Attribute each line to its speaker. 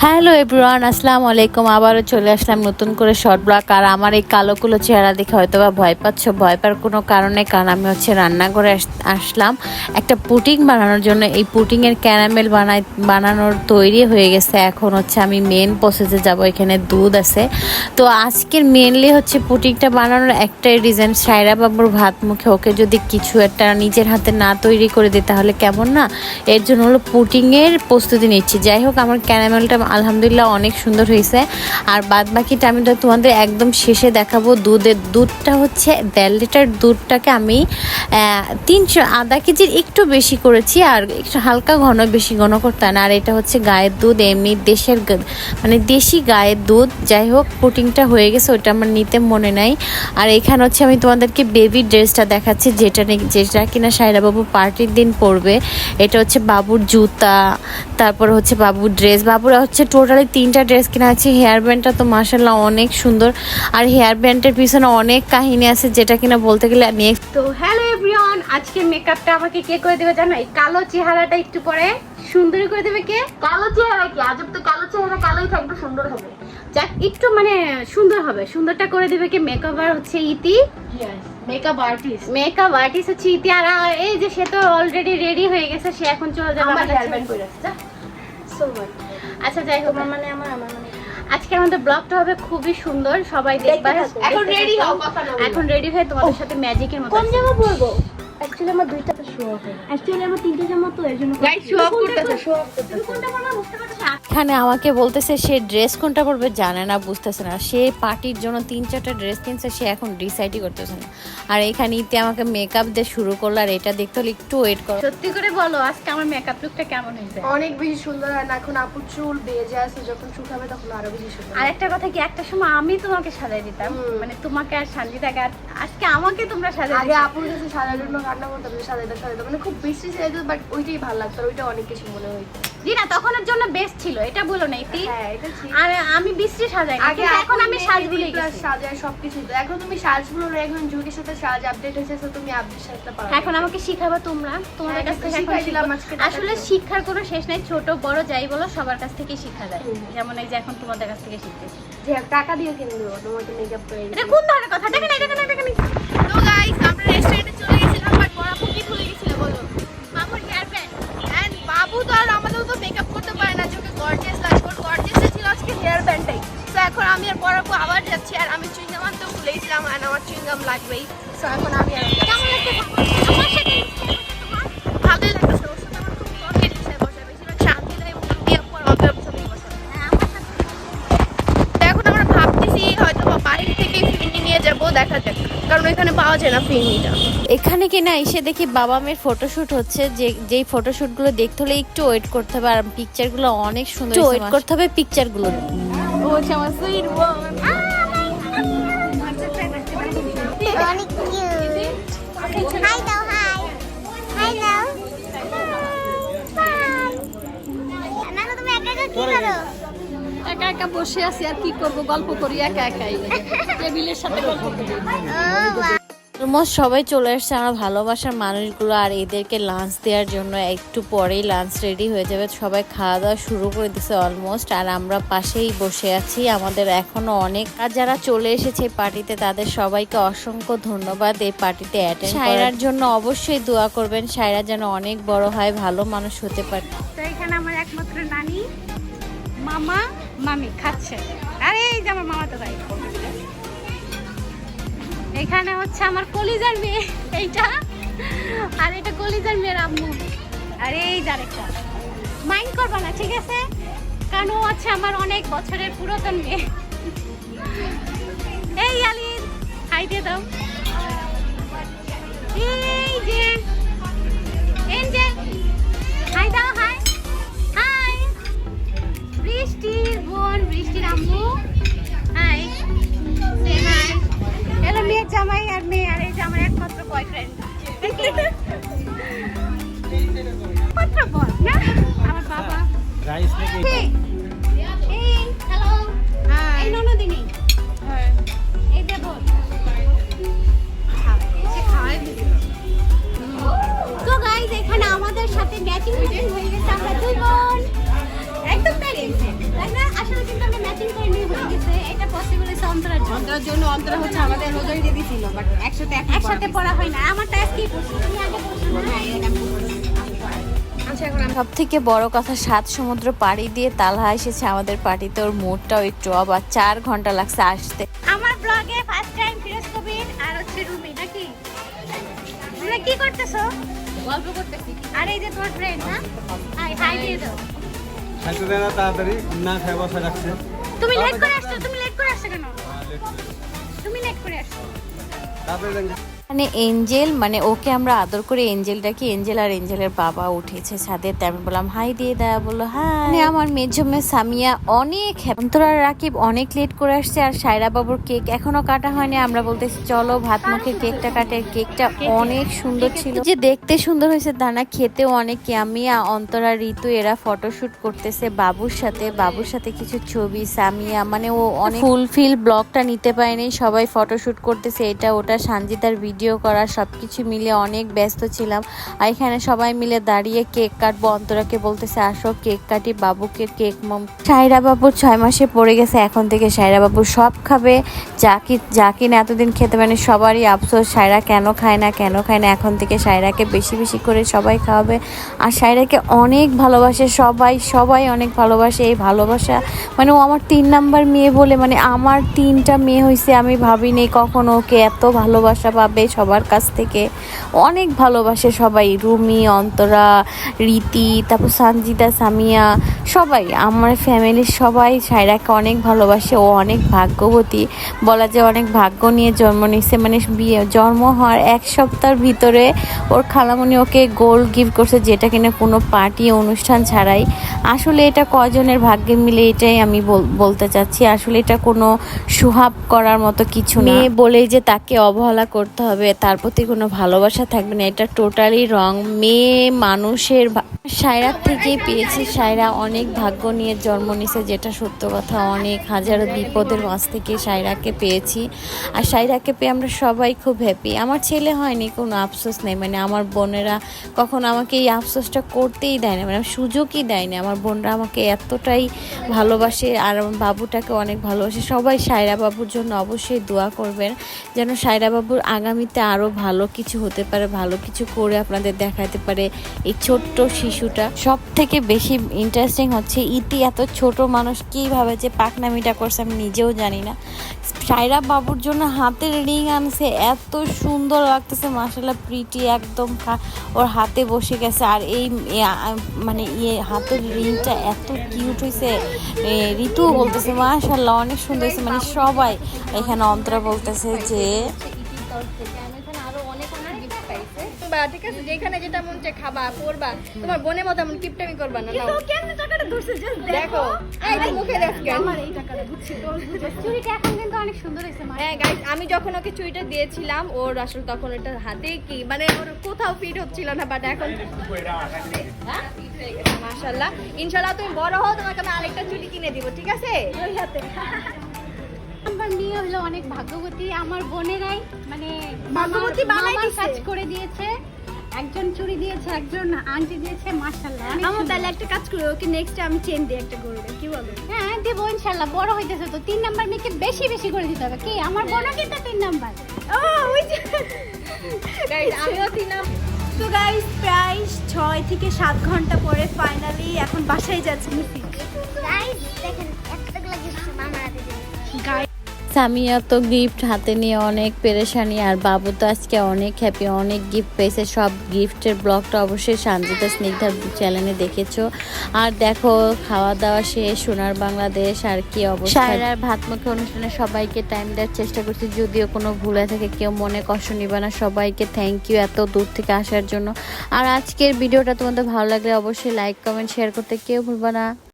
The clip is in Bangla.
Speaker 1: হ্যালো এভরিওয়ান আসসালামু আলাইকুম। আবারও চলে আসলাম নতুন করে শর্ট ব্লগ আর আমার এই কালো কুলো চেহারা দেখে হয়তো বা ভয় পাচ্ছ, ভয় পাওয়ার কোনো কারণে, কারণ আমি হচ্ছে রান্নাঘরে আস- আসলাম। একটা পুটিং বানানোর জন্য এই পুটিংয়ের ক্যারামেল বানাই বানানোর তৈরি হয়ে গেছে। এখন হচ্ছে আমি মেন প্রসেসে যাব, এখানে দুধ আছে। তো আজকের মেনলি হচ্ছে পুটিংটা বানানোর একটাই রিজন সায়রা বাবুর ভাত মুখে ওকে যদি কিছু একটা নিজের হাতে না তৈরি করে দিই, তাহলে কেমন না? এর জন্য হলো পুটিংয়ের প্রস্তুতি নিচ্ছি। যাই হোক, আমার ক্যারামেলটা আলহামদুলিল্লাহ অনেক সুন্দর হয়েছে। আর বাদ বাকিটা আমি তোমাদের একদম শেষে দেখাবো। দুধের দুধটা হচ্ছে দেড় লিটার দুধটাকে আমি তিনশো আধা কেজির একটু বেশি করেছি আর একটু হালকা ঘন, বেশি ঘন করতে না। আর এটা হচ্ছে গায়ের দুধ, এমনি দেশের মানে দেশি গায়ের দুধ। যাই হোক পুটিংটা হয়ে গেছে ওটা আমার নিতে মনে নাই। আর এখানে হচ্ছে আমি তোমাদেরকে বেবি ড্রেসটা দেখাচ্ছি, যেটা যেটা কিনা সায়রা বাবু পার্টির দিন পরবে। এটা হচ্ছে বাবুর জুতা, তারপর হচ্ছে বাবুর ড্রেস বাবুরা হচ্ছে টোটালি তিনটা ড্রেস কিনা আছে। হেয়ার ব্যান্ডটা তো মাসাল্লাহ অনেক সুন্দর। আর হেয়ার ব্যান্ডের পিছনে অনেক কাহিনী আছে যেটা কিনা বলতে গেলে নেক্সট
Speaker 2: তো হ্যালো এভরিওয়ান আজকে মেকআপটা আমাকে কে করে দেবে জানো? এই কালো চেহারাটা একটু পরে সুন্দর করে দেবে কে?
Speaker 3: কালো চেহারা কি? আজব তো কালো চেহারা কালোই থাকবে সুন্দর হবে।
Speaker 2: যাক একটু মানে সুন্দর হবে। সুন্দরটা করে দেবে কে? মেকআপ আর হচ্ছে ইতি।
Speaker 3: মেকআপ আর্টিস্ট
Speaker 2: মেকআপ আর্টিস্ট হচ্ছে ইতি। আর এই যে সে তো অলরেডি রেডি হয়ে গেছে সে এখন চলে যাবে
Speaker 3: আমার হেয়ার ব্যান্ড করে
Speaker 2: আচ্ছা যাই হোক
Speaker 3: মানে আমার আমার মানে।
Speaker 2: আজকে আমাদের ব্লগটা হবে খুবই সুন্দর সবাই দেখবা।
Speaker 3: এখন
Speaker 2: রেডি
Speaker 3: হও, কথা
Speaker 2: এখন রেডি হয়ে তোমাদের সাথে ম্যাজিকের মতো
Speaker 3: কোন জামা পরবো? অ্যাকচুয়ালি আমার দুইটা
Speaker 1: এখানে আমাকে বলতেছে সে ড্রেস কোনটা পরবে জানে না বুঝতেছে না। সে পার্টির জন্য তিন চারটা ড্রেস কিনছে সে এখন ডিসাইডই করতেছে না। আর এখানে ইতে আমাকে মেকআপ দিয়ে শুরু করল আর এটা দেখতে হলে একটু ওয়েট করো।
Speaker 2: সত্যি করে বলো আজকে আমার মেকআপ লুকটা কেমন হয়েছে?
Speaker 3: অনেক বেশি সুন্দর আর এখন আপুর চুল বেজে আছে যখন শুকাবে তখন আরও বেশি সুন্দর।
Speaker 2: আর একটা কথা কি একটা সময় আমি তোমাকে সাজাই দিতাম। মানে তোমাকে আর সঞ্জিতাকে আর আজকে আমাকে তোমরা সাজাই
Speaker 3: আগে। আপুর কাছে সাজার জন্য রান্না করতাম সাজাইতে সাজাইতে মানে খুব সাজাইতে বাট ওইটাই ভালো লাগতো ওইটা অনেক কিছু মনে হইতো।
Speaker 2: জি না তখনের জন্য বেস্ট ছিল এটা বলো না ইতি।
Speaker 3: হ্যাঁ
Speaker 2: আর আমি বৃষ্টি সাজাই
Speaker 3: আগে
Speaker 2: এখন আমি সাজগুলো
Speaker 3: সাজায় সবকিছু তো। এখন তুমি সাজগুলো না, এখন যুগের সাথে সাজ আপডেট হয়েছে তো তুমি আপডেট সাজতে পারো।
Speaker 2: এখন আমাকে শিখাবে তোমরা তোমাদের
Speaker 3: হ্যাঁ,
Speaker 2: কাছ থেকে এখন আসলে শিক্ষার কোনো শেষ নাই ছোট বড় যাই বলো সবার কাছ থেকে শিক্ষা যায়। যেমন এই যে এখন তোমাদের কাছ থেকে শিখতেছি।
Speaker 3: যে টাকা দিয়ে কিনে দেবো তোমাকে মেকআপ করে
Speaker 2: এটা কোন ধরনের কথা? দেখেন এটা কেন এটা কেন
Speaker 3: আমি আর আপু আবার যাচ্ছি আর আমি চুইংগাম আনতে ভুলে গেছিলাম আর আমার চুইংগাম লাগবেই। এখন আমি আর
Speaker 2: কেমন
Speaker 3: ভালোই লাগতেছে ওর সাথে আমার খুব বসে বেশিরভাগ শান্তি দেয় এখন আমরা ভাবতেছি হয়তো বা বাইরে থেকে ফিরনি নিয়ে যাব দেখা যাক কারণ ওইখানে পাওয়া যায় না ফিরনিটা।
Speaker 1: এখানে কিনা এসে দেখি বাবা মেয়ের ফটোশুট হচ্ছে যে যেই ফটোশুটগুলো দেখতে হলে একটু ওয়েট করতে হবে আর পিকচারগুলো অনেক সুন্দর ওয়েট করতে হবে পিকচারগুলো
Speaker 3: ও হচ্ছে আমার সুইট
Speaker 4: অনেক কিউট হাই দাও হাই হাই দাও। নানু তুমি একা একা
Speaker 5: বসে আছি আর কি করব? গল্প করি একা একাই। টেবিলের সাথে গল্প করি।
Speaker 1: অলমোস্ট সবাই চলে আসছে। আমার ভালোবাসার মানুষগুলো আর এদেরকে লাঞ্চ দেওয়ার জন্য একটু পরেই লাঞ্চ রেডি হয়ে যাবে। সবাই খাওয়া দাওয়া শুরু করে দিছে অলমোস্ট আর আমরা পাশেই বসে আছি। আমাদের এখনও অনেক আর যারা চলে এসেছে পার্টিতে তাদের সবাইকে অসংখ্য ধন্যবাদ এই পার্টিতে অ্যাটেন্ড সায়রার জন্য অবশ্যই দোয়া করবেন। সায়রা যেন অনেক বড় হয় ভালো মানুষ হতে পারে।
Speaker 2: তো এখানে আমার একমাত্র নানি মামা মামি খাচ্ছে। আরে এই যে আমার মামা তো ভাই। এখানে হচ্ছে আমার কলিজার মেয়ে, এইটা। আর এটা কলিজার মেয়ের আম্মু। আর এই যার একটা মাইন্ড করবা না, ঠিক আছে? কারণ ও হচ্ছে আমার অনেক বছরের পুরাতন মেয়ে। এই আলিন, হাই দিয়ে দাও। এই যে এঞ্জেল হাই দাও। অন্তরার জন্য
Speaker 3: অন্তরা হচ্ছে আমাদের রোজাই দিয়ে দিছিল বাট একসাথে
Speaker 2: একসাথে পড়া হয় না। আমারটা আজকেই পড়ছি তুমি আগে পড়ছো না
Speaker 1: সব থেকে বড় কথা সাত সমুদ্র পাড়ি দিয়ে তালহা এসেছে আমাদের পার্টিতে ওর মুডটাও একটু আবার চার ঘণ্টা লাগছে আসতে।
Speaker 2: আমার ব্লগে ফার্স্ট টাইম ফিরোজ কবির আর হচ্ছে রুমি নাকি? তোমরা কি করতেছো?
Speaker 3: গল্প করতেছি।
Speaker 2: আর এই যে তোমার ফ্রেন্ড হ্যাঁ হাই হাই দিয়ে দাও
Speaker 6: খাইতে দেয় না তাড়াতাড়ি। না খাই বসে রাখছে।
Speaker 2: তুমি লেট করে আসছো তুমি লেট করে আসছো কেন? তুমি লেট করে
Speaker 6: তাড়াতাড়ি দেন।
Speaker 1: মানে এঞ্জেল মানে ওকে আমরা আদর করে এঞ্জেল ডাকি। এঞ্জেল আর এঞ্জেলের বাবা উঠেছে ছাদে। তাই আমি বললাম, হাই দিয়ে দেয়া বলল হ্যাঁ আমার মেজো মেয়ে সামিয়া অনেক। অন্তরা রাকিব অনেক লেট করে আসছে আর সায়রা বাবুর কেক এখনও কাটা হয়নি। আমরা বলতেছি, চলো ভাত মুখে কেকটা কাটে। কেকটা অনেক সুন্দর ছিল। যে দেখতে সুন্দর হয়েছে দানা, খেতেও অনেক ইয়ামিয়া অন্তরা ঋতু, এরা ফটোশুট করতেছে বাবুর সাথে। বাবুর সাথে কিছু ছবি, সামিয়া মানে ও অনেক ফুলফিল ব্লগটা নিতে পারেনি। সবাই ফটোশুট করতেছে। এটা ওটা সানজিদার ভিডিও করা সব কিছু মিলে অনেক ব্যস্ত ছিলাম। আর এখানে সবাই মিলে দাঁড়িয়ে কেক কাটবো। অন্তরাকে বলতেছে, আসো, কেক কাটি, বাবুকে কেক মম সাইরা বাবুর ছয় মাসে পড়ে গেছে, এখন থেকে সাইরা বাবু সব খাবে। যা কি যা কিনা এতদিন খেতে মানে সবারই আফসোস। সায়রা কেন খায় না, কেন খায় না, এখন থেকে সায়রাকে বেশি বেশি করে সবাই খাওয়াবে। আর সায়রাকে অনেক ভালোবাসে, সবাই সবাই অনেক ভালোবাসে। এই ভালোবাসা মানে ও আমার তিন নাম্বার মেয়ে বলে মানে আমার তিনটা মেয়ে হয়েছে আমি ভাবিনি কখনো ওকে এত ভালোবাসা পাবে। সবার কাছ থেকে। অনেক ভালোবাসে সবাই, রুমি, অন্তরা, রীতি, তারপর সঞ্জিতা সামিয়া, সবাই। আমার ফ্যামিলির সবাই সায়রাকে অনেক ভালোবাসে, ও অনেক ভাগ্যবতী। বলা যায় অনেক ভাগ্য নিয়ে জন্ম নিচ্ছে মানে বিয়ে, জন্ম হওয়ার এক সপ্তাহের ভিতরে ওর খালামণি ওকে গোল্ড গিফট করছে, যেটা কিনা কোনো পার্টি অনুষ্ঠান ছাড়াই। আসলে এটা কজনের ভাগ্যে মিলে, এটাই আমি বল- বলতে চাচ্ছি। আসলে এটা কোনো সুহাব করার মতো কিছু নেই বলেই যে তাকে অবহেলা করতে হবে। তার প্রতি কোনো ভালোবাসা থাকবে না। এটা টোটালি রং মেয়ে মানুষের সায়রার থেকেই পেয়েছি। সায়রা অনেক ভাগ্য নিয়ে জন্ম নিছে যেটা সত্য কথা। অনেক হাজারো বিপদের মাঝ থেকে সায়রাকে পেয়েছি। আর সায়রাকে পেয়ে আমরা সবাই খুব হ্যাপি আমার ছেলে হয়নি, কোনো আফসোস নেই। মানে আমার বোনেরা কখনো আমাকে এই আফসোসটা করতেই দেয় না। মানে সুযোগই দেয় না। আমার বোনরা আমাকে এতটাই ভালোবাসে আর আমার বাবুটাকে অনেক ভালোবাসে। সবাই সায়রা বাবুর জন্য অবশ্যই দোয়া করবেন, যেন সায়রা বাবুর আগামীতে আরও ভালো কিছু হতে পারে, ভালো কিছু করে আপনাদের দেখাতে পারে। এই ছোট্ট শিশুটা সব থেকে বেশি ইন্টারেস্টিং হচ্ছে, ইতি এত ছোট মানুষ, কীভাবে যে পাকনামিটা করছে আমি নিজেও জানি না। সায়রা বাবুর জন্য হাতের রিং আনছে, এত সুন্দর লাগতেছে মাসাল্লাহ প্রিটি একদম ওর হাতে বসে গেছে। আর এই মানে ইয়ে হাতের রিংটা এত কিউট হয়েছে ঋতুও বলতেছে মাশাল্লাহ অনেক সুন্দর হয়েছে মানে সবাই এখানে অন্তরা বলতেছে যে
Speaker 3: বা ঠিক আছে? যেখানে যেটা মন চায় খাবা তোমার বোনের মতো এমন কিপটামি করবা না
Speaker 2: কেন টাকাটা ধরছে? জাস্ট
Speaker 3: দেখো। এই মুখে দেখ কেন।
Speaker 2: চুরিটা এখন কিন্তু অনেক সুন্দর হয়েছে মা।
Speaker 3: হ্যাঁ গাইস আমি যখন ওকে চুইটা দিয়েছিলাম ওর আসলে তখন এটা হাতে কি মানে ওর কোথাও ফিট হচ্ছিল না বাট এখন মাশাল্লাহ ইনশাল্লাহ তুমি বড় হও তোমাকে আমি আরেকটা চুড়ি কিনে দিব ঠিক আছে? ওই হাতে।
Speaker 2: আমার মেয়ে হলো অনেক ভাগ্যবতী আমার বোনেরাই মানে
Speaker 3: ভাগ্যবতী বানাই
Speaker 2: কাজ করে দিয়েছে। একজন চুরি দিয়েছে একজন আংটি দিয়েছে মাশাআল্লাহ
Speaker 3: আমার তাহলে একটা কাজ করি ওকে নেক্সট আমি চেন দিই একটা গরুরে কি বলো?
Speaker 2: হ্যাঁ দেবো ইনশাল্লাহ বড় হইতেছে তো তিন নাম্বার মেয়েকে বেশি বেশি করে দিতে হবে। কি? আমার বোনও কিন্তু তিন নাম্বার।
Speaker 3: ও ওই যে। আমিও তিনাম তো গাইস প্রায় ছয় থেকে সাত ঘণ্টা পরে ফাইনালি এখন বাসায় যাচ্ছি।
Speaker 4: গাইস দেখেন
Speaker 1: সামিয়া তো গিফট হাতে নিয়ে অনেক পেরেশানি, আর বাবু তো আজকে অনেক হ্যাপি অনেক গিফট পেয়েছে। সব গিফটের ব্লগটা অবশ্যই শান্তিতা স্নিগ্ধার চ্যানেলে দেখেছ। আর দেখো খাওয়া দাওয়া শেষ, সোনার বাংলাদেশ, আর কি অবস্থা? সায়রার ভাত মুখে অনুষ্ঠানে সবাইকে টাইম দেওয়ার চেষ্টা করছি, যদিও কোনো ভুলে থাকে, কেউ মনে কষ্ট নিবে না। সবাইকে থ্যাংক ইউ এত দূর থেকে আসার জন্য। আর আজকের ভিডিওটা তোমাদের ভালো লাগলে অবশ্যই লাইক কমেন্ট শেয়ার করতে কেউ ভুলবে না।